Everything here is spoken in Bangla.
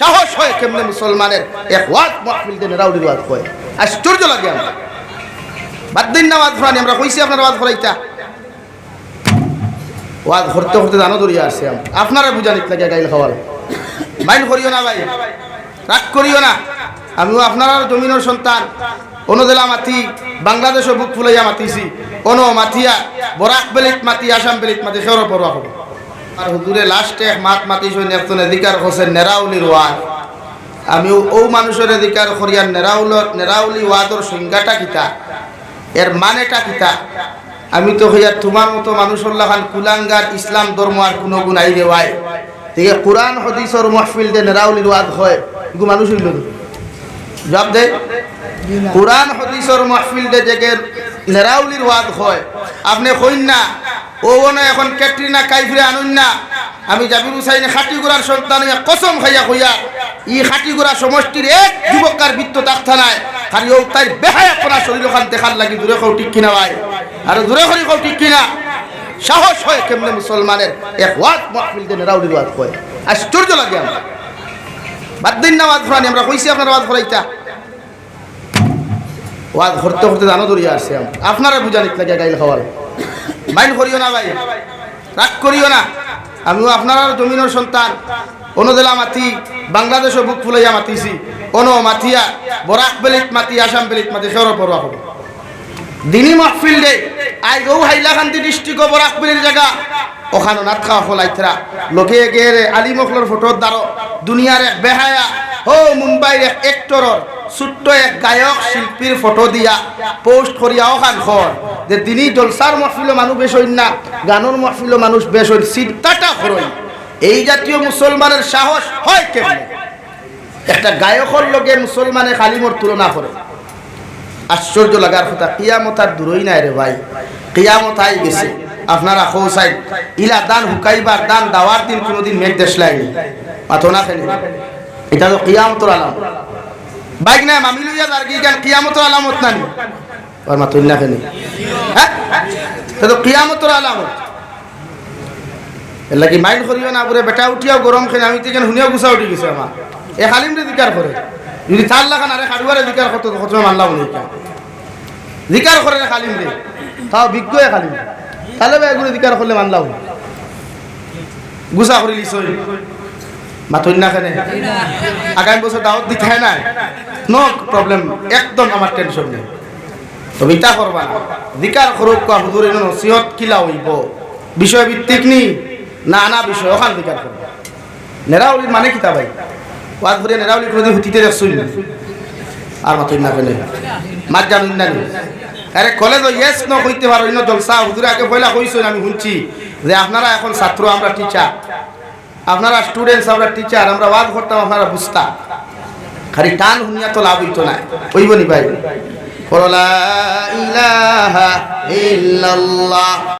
সাহস হয় কেমনে মুসলমানের? এক ওয়াজ মাহফিল দেন রাউডির ওয়াজ কয় আশ্চর্য লাগে আমরা। বাদ দিন না ওয়াজ ফরানি, আমরা কইছি আপনার ওয়াজ ফরাইতা। ওয়াজ ধরতে ধরতে জানো দরিয়া আসছে। আপনারা বুঝানিত লাগে গাইল খাওয়ার মাইল করিও না ভাই, রাগ করিও না। আমিও আপনার জমিনের সন্তান। অনুদেলা মাতি, বাংলাদেশও বুক ফুলাইয়া মাতিছি। অন মাথিয়া বরাক বেলিত মাতি, আসাম বেলিত মাতি, সেওর পড়া হবে। আর হুজুরে লাস্টে মাত মাতি সই নেফতন এদিকার হোসেন নেরাউলির ওয়াজ। আমি ও মানুষের এদিকার করিয়ার নেরাউলত, নেরাউলি ওয়াদর সংজ্ঞাটা কিতা? এর মানেটা কিতা? আমি তো হইয়া তোমার মতো মানুষল্লা খান কুলাঙ্গার ইসলাম ধর্ম আর কোনো গুণ আই দেওয়াই ঠিক কোরআন, হদিসর মহফিল দে নেরাউলির ওয়াদ হয় এগুলো মানুষ হইল জবাব দে। কোরআন, হদিসর মহফিল দে জেগে নেরাউলির ওয়াদ হয়, আপনি কইন না ও না এখন ক্যাটরিনা কাইফরে আনুন না। আমি জাবির হুসাইনে খাটিগুড়ার সন্তান কসম খাইয়া কইয়া, ই খাটিগুড়া সমষ্টির এক যুবকার বৃত্ত ডাক্তার নাই খালি ও তাই বেহায়া করা শরীর ওখান দেখার লাগি দূরে কেউ ঠিক কিনা ভাই? আর দূরে করি কেউ ঠিক কিনা? সাহস হয় কেমনে মুসলমানের? এক ওয়াজ মাহফিল দেন রাউডির ওয়াজ কয়। আশ্চর্য লাগে আমরা। বাদ দিন না ওয়াজ আমরা কইছি আপনার ওয়াজ ফরাইতা ওয়াজ ধরতে ধরতে জানো দরিয়া আসছে। আপনারা বুঝানিত লাগে গাইল খাওয়ার মাইল করিও না ভাই। রাগ করিও না। আমিও আপনার জমিনের সন্তান। অনুদেলা মাতি, বাংলাদেশও বুক ফুলাইয়া মাতিছি। অন মাথিয়া বরাক বেলিত মাতি, আসাম বেলিত মাতি সেওর পড়া হবে। দিনী মাহফিল দে, আই গৌ হাইলাকান্দি ডিস্ট্রিক্ট বরাক বেলির জায়গা ওখানে নাত খাওয়া ফলাইতরা লোকে গেরে আলী মখলর ফটোর দ্বারো দুনিয়ার বেহায়া। হো মুম্বাইর এক এক্টরর ছোট্ট এক গায়ক শিল্পীর ফটো দিয়া পোস্ট করিয়া ওখান খর যে তিনি জলসার মহফিল মানুষ বেশ হইন না গানোর মহফিল মানুষ বেশ হইন চিন্তাটা করই এই জাতীয় মুসলমানের সাহস হয় কেমনে? একটা গায়কের লগে মুসলমানে খালিমর তুলনা করে আশ্চর্য লাগার কথা, কিয়ামত আর দূরই নাই রে ভাই। কিয়ামত আই গেছে। আপনারা খোসাই ইলা দান হুকাইবার, দান দাওয়ার দিন কোনোদিন মেঘ দেশ লাইনি মাথো না খেলে। এটা তো কিয়ামতর আলাম বাইক নাই মামি লইয়া যার কি গান কিয়ামতর আলামত নানি আর মাথো না খেলে হ্যাঁ? তো কিয়ামতর আলামত। এর লাগি মাইন্ড করিও না পুরে বেটা উঠিয়াও গরম খেলে আমি তো শুনিয়াও গুছা উঠি গেছে আমার। এ খালিম রে দিকার করে। যদি তার লাগান আরে খাড়ুয়ারে দিকার করতো তো কত মানলাম নেই দিকার করে রে খালিম রে। তাও বিজ্ঞ এ খালিম তাহলে এগুলো দিকার করলে মানলাম। গুছা করে লিস মাথুন না কেনে আগামী বছর দাওয়াত দিতে হয় না নো প্রবলেম একদম আমার টেনশন নেই। তবে ইটা করবা দিকার করুক কা হুজুর এনে নসিহত কিলা হইব? বিষয় ভিত্তিক নি? না না, বিষয় ওখান দিকার করবা নেরাউলির মানে কিতা ভাই? ওয়াজ ভরে নেরাউলি কোনোদিন হুতিতে দেখছুই না? আর মাথুন না কেনে মাত জানুন না আরে কলেজ ইয়েস ন কইতে পারো। ইনো জলসা, হুজুর আগে পয়লা কইছেন আমি শুনছি। যে আপনারা এখন ছাত্র, আমরা টিচার আপনারা স্টুডেন্টস আমরা টিচার আমরা ওয়াজ করতাম, আপনারা বুঝতাম। খালি টান হুনিয়া তো লাভ হইতো না। ওই নি ভাই।